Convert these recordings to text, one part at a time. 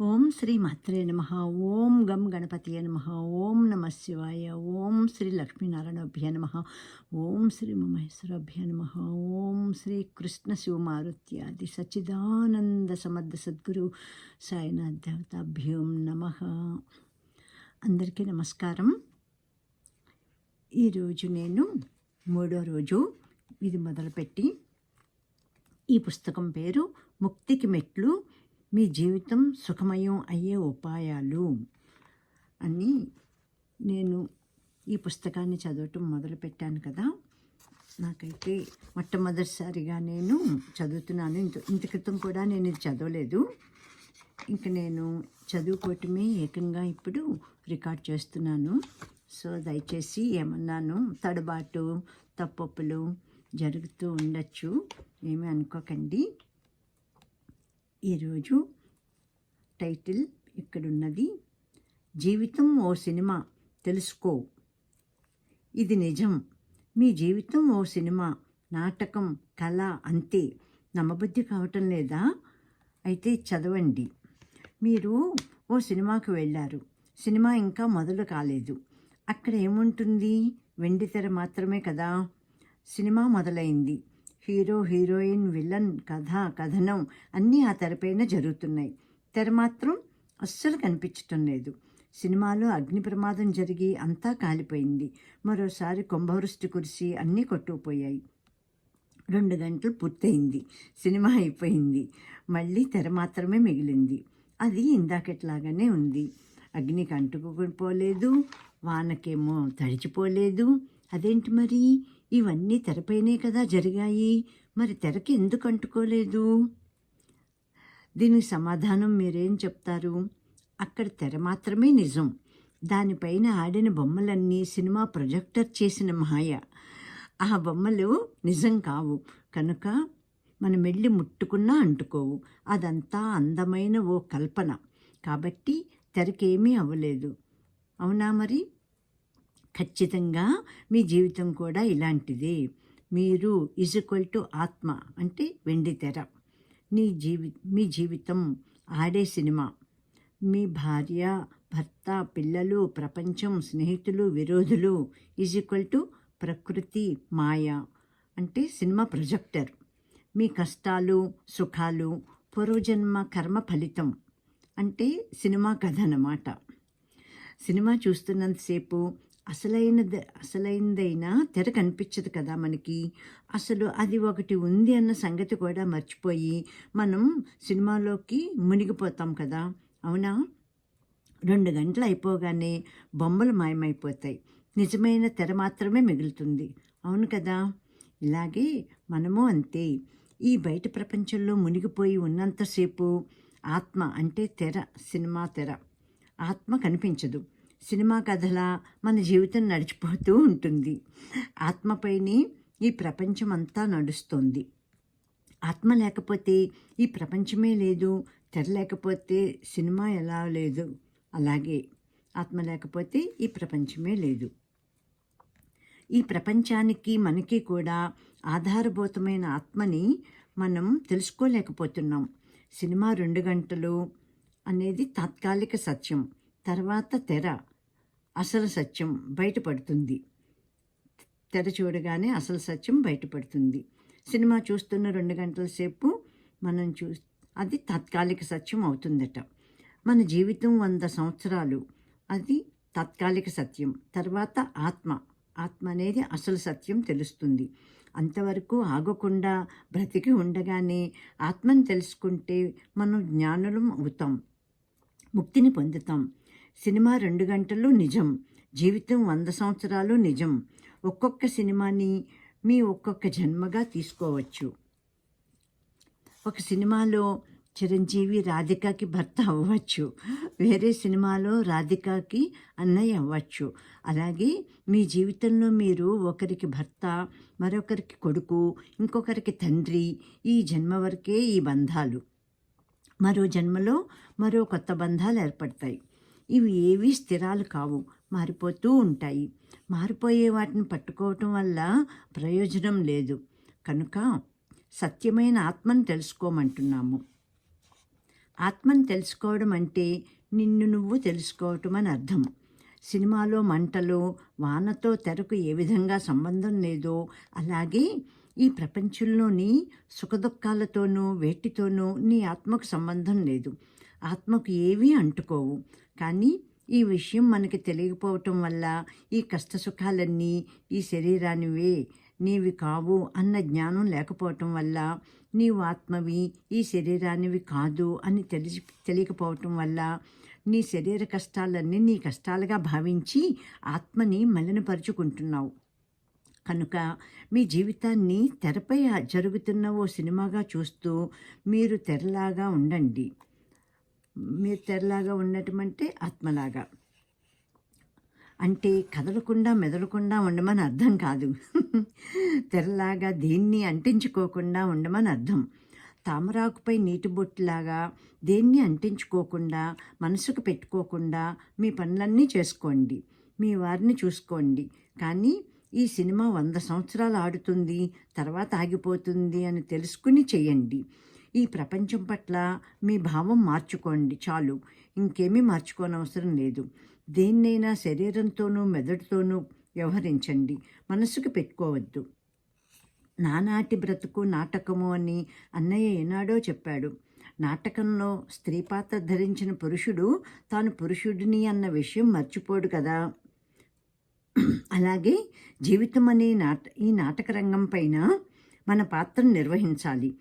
ఓం శ్రీ మాత్రే నమ. ఓం గం గణపతియ నమ. ఓం నమ శివాయ. ఓం శ్రీ లక్ష్మీనారాయణభ్య నమ. ఓం శ్రీ మహేశ్వరభ్య నమ. ఓం శ్రీ కృష్ణ శివమారుత్యాది సచిదానంద సమర్థ సద్గురు సాయినాథ్ దేవతాభ్యం నమ. అందరికీ నమస్కారం. ఈరోజు నేను మూడో రోజు ఇది మొదలుపెట్టి ఈ పుస్తకం పేరు ముక్తికి మెట్లు మీ జీవితం సుఖమయం అయ్యే ఉపాయాలు అని నేను ఈ పుస్తకాన్ని చదవటం మొదలుపెట్టాను కదా. నాకైతే మొట్టమొదటిసారిగా నేను చదువుతున్నాను. ఇంత ఇంత క్రితం కూడా నేను ఇది చదవలేదు. ఇంక నేను చదువుకోవటమే ఏకంగా ఇప్పుడు రికార్డ్ చేస్తున్నాను. సో దయచేసి ఏమన్నాను తడబాటు తప్పొప్పులు జరుగుతూ ఉండొచ్చు. ఏమీ అనుకోకండి. ఈరోజు టైటిల్ ఇక్కడున్నది జీవితం ఓ సినిమా తెలుసుకో. ఇది నిజం. మీ జీవితం ఓ సినిమా నాటకం కళ అంతే. నమ్మబుద్ధి కావటం లేదా? అయితే చదవండి. మీరు ఓ సినిమాకు వెళ్ళారు. సినిమా ఇంకా మొదలు కాలేదు. అక్కడ ఏముంటుంది? వెండితెర మాత్రమే కదా. సినిమా మొదలైంది. హీరో హీరోయిన్ విలన్ కథ కథనం అన్నీ ఆ తెరపైన జరుగుతున్నాయి. తెర మాత్రం అస్సలు కనిపించటం లేదు. సినిమాలో అగ్ని ప్రమాదం జరిగి అంతా కాలిపోయింది. మరోసారి కుంభవృష్టి కురిసి అన్నీ కొట్టుకుపోయాయి. రెండు గంటలు పూర్తయింది. సినిమా అయిపోయింది. మళ్ళీ తెర మాత్రమే మిగిలింది. అది ఇందాకట్లాగానే ఉంది. అగ్నికి అంటుకుపోలేదు. వానకేమో తడిచిపోలేదు. అదేంటి మరి? ఇవన్నీ తెరపైనే కదా జరిగాయి. మరి తెరకి ఎందుకు అంటుకోలేదు? దీనికి సమాధానం మీరేం చెప్తారు? అక్కడ తెర మాత్రమే నిజం. దానిపైన ఆడిన బొమ్మలన్నీ సినిమా ప్రొజెక్టర్ చేసిన మాయ. ఆ బొమ్మలు నిజం కావు. కనుక మనం వెళ్ళి ముట్టుకున్నా అంటుకోవు. అదంతా అందమైన ఓ కల్పన. కాబట్టి తెరకేమీ అవ్వలేదు. అవునా మరి? ఖచ్చితంగా మీ జీవితం కూడా ఇలాంటిదే. మీరు ఈజ్వల్ టు ఆత్మ అంటే వెండి తెర. నీ జీవి మీ జీవితం ఆడే సినిమా. మీ భార్య భర్త పిల్లలు ప్రపంచం స్నేహితులు విరోధులు ఈజ్వల్ టు ప్రకృతి మాయ అంటే సినిమా ప్రొజెక్టర్. మీ కష్టాలు సుఖాలు పూర్వజన్మ కర్మ ఫలితం అంటే సినిమా కథ అన్నమాట. సినిమా చూస్తున్నంతసేపు అసలైనది అసలైనదైనా తెర కనిపించదు కదా మనకి. అసలు అది ఒకటి ఉంది అన్న సంగతి కూడా మర్చిపోయి మనం సినిమాలోకి మునిగిపోతాం కదా. అవునా? రెండు గంటలు అయిపోగానే బొమ్మలు మాయమైపోతాయి. నిజమైన తెర మాత్రమే మిగులుతుంది. అవును కదా? ఇలాగే మనము అంతే. ఈ బయట ప్రపంచంలో మునిగిపోయి ఉన్నంతసేపు ఆత్మ అంటే తెర సినిమా తెర. ఆత్మ కనిపించదు. సినిమా కథలా మన జీవితం నడిచిపోతూ ఉంటుంది. ఆత్మపైనే ఈ ప్రపంచం అంతా నడుస్తుంది. ఆత్మ లేకపోతే ఈ ప్రపంచమే లేదు. తెర లేకపోతే సినిమా ఎలా లేదు? అలాగే ఆత్మ లేకపోతే ఈ ప్రపంచమే లేదు. ఈ ప్రపంచానికి మనకి కూడా ఆధారభూతమైన ఆత్మని మనం తెలుసుకోలేకపోతున్నాం. సినిమా రెండు గంటలు అనేది తాత్కాలిక సత్యం తర్వాత తెర. అసలు సత్యం బయటపడుతుంది. తెర చూడగానే అసలు సత్యం బయటపడుతుంది. సినిమా చూస్తున్న రెండు గంటల సేపు మనం చూ అది తాత్కాలిక సత్యం అవుతుందట. మన జీవితం వంద సంవత్సరాలు. అది తాత్కాలిక సత్యం. తర్వాత ఆత్మ. ఆత్మ అనేది అసలు సత్యం తెలుస్తుంది. అంతవరకు ఆగకుండా బ్రతికి ఉండగానే ఆత్మను తెలుసుకుంటే మనం జ్ఞానులం అవుతాం. ముక్తిని పొందుతాం. సినిమా రెండు గంటలు నిజం. జీవితం వంద సంవత్సరాలు నిజం. ఒక్కొక్క సినిమాని మీ ఒక్కొక్క జన్మగా తీసుకోవచ్చు. ఒక సినిమాలో చిరంజీవి రాధికకి భర్త అవ్వచ్చు. వేరే సినిమాలో రాధికకి అన్నయ్య అవ్వచ్చు. అలాగే మీ జీవితంలో మీరు ఒకరికి భర్త మరొకరికి కొడుకు ఇంకొకరికి తండ్రి ఈ జన్మ వరకే ఈ బంధాలు. మరో జన్మలో మరో కొత్త బంధాలు ఏర్పడతాయి. ఇవి ఏవీ స్థిరాలు కావు మారిపోతూ ఉంటాయి. మారిపోయే వాటిని పట్టుకోవటం వల్ల ప్రయోజనం లేదు. కనుక సత్యమైన ఆత్మను తెలుసుకోమంటున్నాము. ఆత్మను తెలుసుకోవడం అంటే నిన్ను నువ్వు తెలుసుకోవటం అని అర్థం. సినిమాలో మంటలు వానతో తెరకు ఏ విధంగా సంబంధం లేదో అలాగే ఈ ప్రపంచంలోని సుఖదుఖాలతోనూ వేటితోనూ నీ ఆత్మకు సంబంధం లేదు. ఆత్మకు ఏవీ అంటుకోవు. కానీ ఈ విషయం మనకి తెలియకపోవటం వల్ల ఈ కష్ట సుఖాలన్నీ ఈ శరీరానివే నీవి కావు అన్న జ్ఞానం లేకపోవటం వల్ల నీవు ఆత్మవి ఈ శరీరానివి కాదు అని తెలిసి తెలియకపోవటం వల్ల నీ శరీర కష్టాలన్నీ నీ కష్టాలుగా భావించి ఆత్మని మలినపరుచుకుంటున్నావు. కనుక మీ జీవితాన్ని తెరపై జరుగుతున్న ఓ సినిమాగా చూస్తూ మీరు తెరలాగా ఉండండి. మీరు తెరలాగా ఉండటం అంటే ఆత్మలాగా. అంటే కదలకుండా మెదలకుండా ఉండమని అర్థం కాదు. తెరలాగా దేన్ని అంటించుకోకుండా ఉండమని అర్థం. తామరాకుపై నీటి బొట్టులాగా దేన్ని అంటించుకోకుండా మనసుకు పెట్టుకోకుండా మీ పనులన్నీ చేసుకోండి. మీ వారిని చూసుకోండి. కానీ ఈ సినిమా వంద సంవత్సరాలు ఆడుతుంది తర్వాత ఆగిపోతుంది అని తెలుసుకుని చేయండి ఈ ప్రపంచం పట్ల మీ భావం మార్చుకోండి చాలు. ఇంకేమీ మార్చుకోనవసరం లేదు. దేన్నైనా శరీరంతోనూ మెదడుతోనూ వ్యవహరించండి. మనసుకు పెట్టుకోవద్దు. నానాటి బ్రతుకు నాటకము అని అన్నయ్య ఏనాడో చెప్పాడు. నాటకంలో స్త్రీ పాత్ర ధరించిన పురుషుడు తాను పురుషుడిని అన్న విషయం మర్చిపోడు కదా. అలాగే జీవితం అనే నాట ఈ నాటక రంగం పైన మన పాత్రను నిర్వహించాలి.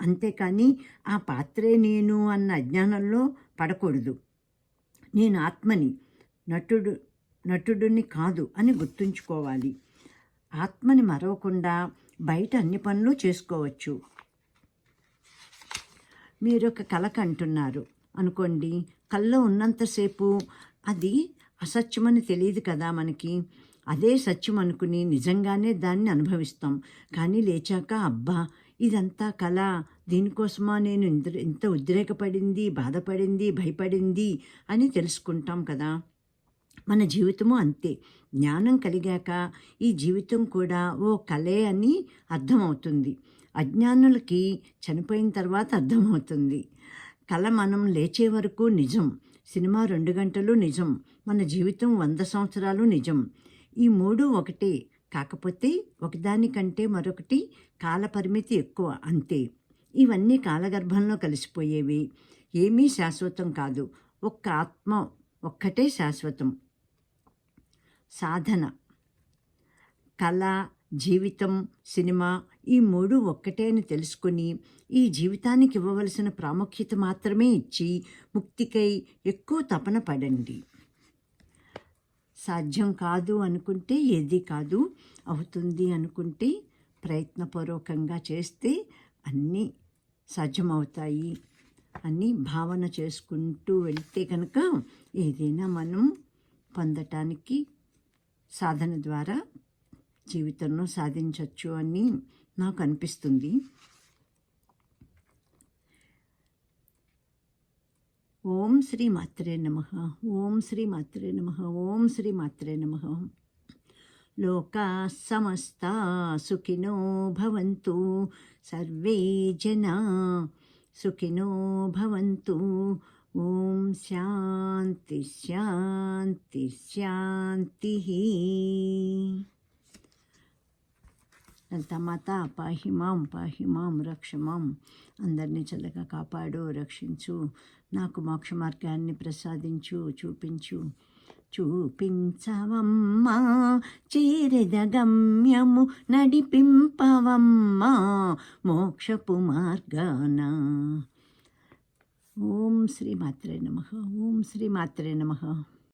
అంతేకాని ఆ పాత్రే నేను అన్న అజ్ఞానంలో పడకూడదు. నేను ఆత్మని నటుడు నటుడిని కాదు అని గుర్తుంచుకోవాలి. ఆత్మని మరవకుండా బయట అన్ని పనులు చేసుకోవచ్చు. మీరు ఒక కళ కంటున్నారు అనుకోండి కళ్ళలో ఉన్నంతసేపు అది అసత్యమని తెలియదు కదా మనకి. అదే సత్యం అనుకుని నిజంగానే దాన్ని అనుభవిస్తాం. కానీ లేచాక అబ్బా ఇదంతా కళ దీనికోసమా నేను ఇంత ఇంత ఉద్రేకపడింది బాధపడింది భయపడింది అని తెలుసుకుంటాం కదా. మన జీవితము అంతే. జ్ఞానం కలిగాక ఈ జీవితం కూడా ఓ కళే అని అర్థమవుతుంది. అజ్ఞానులకి చనిపోయిన తర్వాత అర్థమవుతుంది. కళ మనం లేచే వరకు నిజం. సినిమా రెండు గంటలు నిజం. మన జీవితం వంద సంవత్సరాలు నిజం. ఈ మూడు ఒకటే. కాకపోతే ఒకదానికంటే మరొకటి కాలపరిమితి ఎక్కువ అంతే. ఇవన్నీ కాలగర్భంలో కలిసిపోయేవి. ఏమీ శాశ్వతం కాదు. ఒక్క ఆత్మ ఒక్కటే శాశ్వతం. సాధన. కళ జీవితం సినిమా ఈ మూడు ఒక్కటే అని తెలుసుకుని ఈ జీవితానికి ఇవ్వవలసిన ప్రాముఖ్యత మాత్రమే ఇచ్చి ముక్తికై ఎక్కువ తపన పడండి. సాధ్యం కాదు అనుకుంటే ఏది కాదు అవుతుంది అనుకుంటే ప్రయత్నపూర్వకంగా చేస్తే అన్నీ సాధ్యమవుతాయి అని భావన చేసుకుంటూ వెళ్తే కనుక ఏదైనా మనం పొందటానికి సాధన ద్వారా జీవితంలో సాధించవచ్చు అని నాకు అనిపిస్తుంది. ఓం శ్రీ మాత్రే నమ. ఓం శ్రీ మాత్రే నమ. ఓం శ్రీ మాత్రే నమ. లోకా సమస్తా సుఖినో భవంతు. సర్వే జనా సుఖినో భవంతు. ఓం శాంతి శాంతి శాంతి. తమత పాహిమాం పాహిమాం పాహి రక్ష మాం. అందరినీ చల్లగా కాపాడు రక్షించు నాకు మోక్ష మార్గాన్ని ప్రసాదించు చూపించు. చూపించవమ్మా చేరెద గమ్యము నడిపింపవమ్మా మోక్షపు మార్గాన. ఓం శ్రీ మాత్రే నమ ఓం శ్రీ మాత్రే నమ.